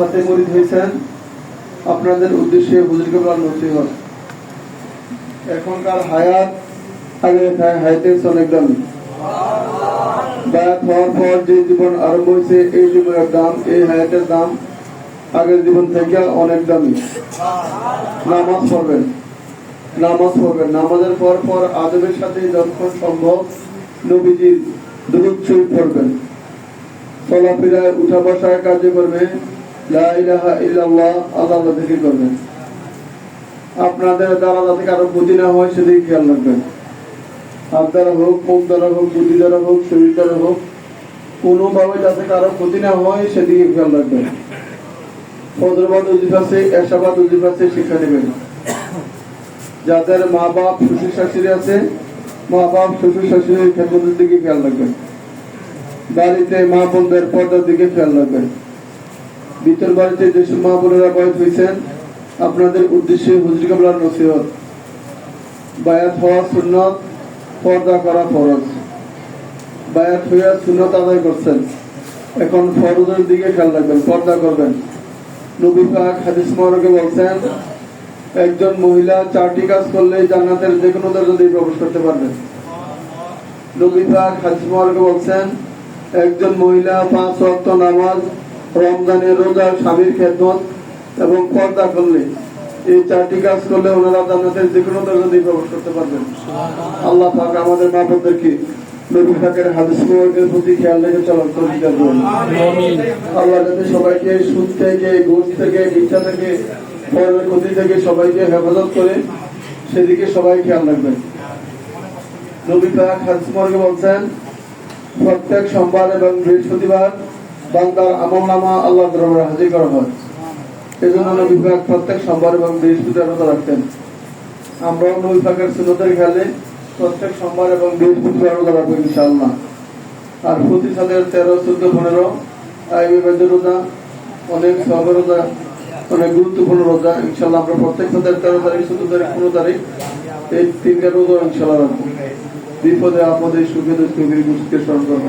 হাতে মরিদ হয়েছেন। আপনাদের উদ্দেশ্যে এখনকার হায়াত আগে হায়াতের অনেক হওয়ার পর যে জীবন আরম্ভ হয়েছে, এই জীবনের দাম, এই হায়াতের দাম আগের জীবন থেকে অনেক দামি। নামাজ পড়বেন নামাজ পড়বেন। নামাজের পর পর আদবের সাথে যতক্ষণ সম্ভব নবীজির শরীফ পড়বেন। চলাফেরায় উঠা আল্লাহ করবেন আপনাদের না হয়, সেদিকে খেয়াল রাখবেন। হোক, মুখ দ্বারা হোক, বুদ্ধি দ্বারা হোক, শরীর দ্বারা হোক, কোনোভাবে যাতে কারও ক্ষতি না হয়, সেদিকে খেয়াল রাখবেন। ফজরবাদ উজিফ এশাবাদ শিক্ষা নেবেন। যাদের মা বাপ শ্বশুর শাশুড়ি আছে মা বাপ শ্বশুর শাশুড়ির খেদমতের দিকে খেয়াল রাখবেন। বাড়িতে মা বোনদের পর্দার দিকে খেয়াল রাখবেন। ভিতর বাড়িতে যেসব মা বোনেরা বয়স হয়েছেন আপনাদের উদ্দেশ্যে হুজুর কাবলার নসিহত। বায়াত হওয়া সুন্নত, পর্দা করা ফরজ। বায়াত হইয়া সুন্নত আদায় করছেন। এখন ফরজের দিকে খেয়াল রাখবেন, পর্দা করবেন। নবী পাক হাদিস মহারকে বলছেন, একজন মহিলা চারটি কাজ করলে জান্নাতের যে কোনো দরজা দিয়ে প্রবেশ করতে পারবেন। নবী পাক হাদিস মহারকে বলছেন একজন মহিলা পাঁচ ওয়াক্ত নামাজ রমজানের রোজা স্বামীর খেদমত এবং পর্দা করলে এই চারটি কাজ করলে ওনারা জান্নাতের যে কোনো দরজা দিয়ে প্রবেশ করতে পারবেন। আল্লাহ পাক আমাদের মা বোনদেরকে নবী পাকের হাদিস মোবারকের প্রতি খেয়াল রেখে চলার তৌফিক দান আল্লাহ যাতে সবাইকে সুদ থেকে ঘুষ থেকে মিথ্যা থেকে পরের ক্ষতি থেকে সবাইকে হেফাজত করে সেদিকে সবাই খেয়াল রাখবেন। নবী পাক হাদিস মোবারকে বলছেন প্রত্যেক সোমবার এবং বৃহস্পতিবার বান্দার আমল নামা আল্লাহ দরবারে হাজির করা হয়। এই জন্য নবী পাক প্রত্যেক সোমবার এবং বৃহস্পতিবার রোজা রাখতেন। আমরাও নবী পাকের সুন্নতের খেয়ালে প্রত্যেক সোমবার এবং বৃহস্পতিবার রোজা রাখব ইনশাআল্লাহ। আর প্রতি সালের তেরো, চোদ্দ, পনেরো আইবি বেজের রোজা, অনেক সবের রোজা, অনেক গুরুত্বপূর্ণ রোজা ইনশাল্লাহ আমরা প্রত্যেক সালের তেরো তারিখ, চোদ্দ তারিখ, পনেরো তারিখ এই তিনটা রোজা ইনশাল্লাহ রাখব। বিপদে আপদে সুখে দুঃখে মুশকে স্মরণ করব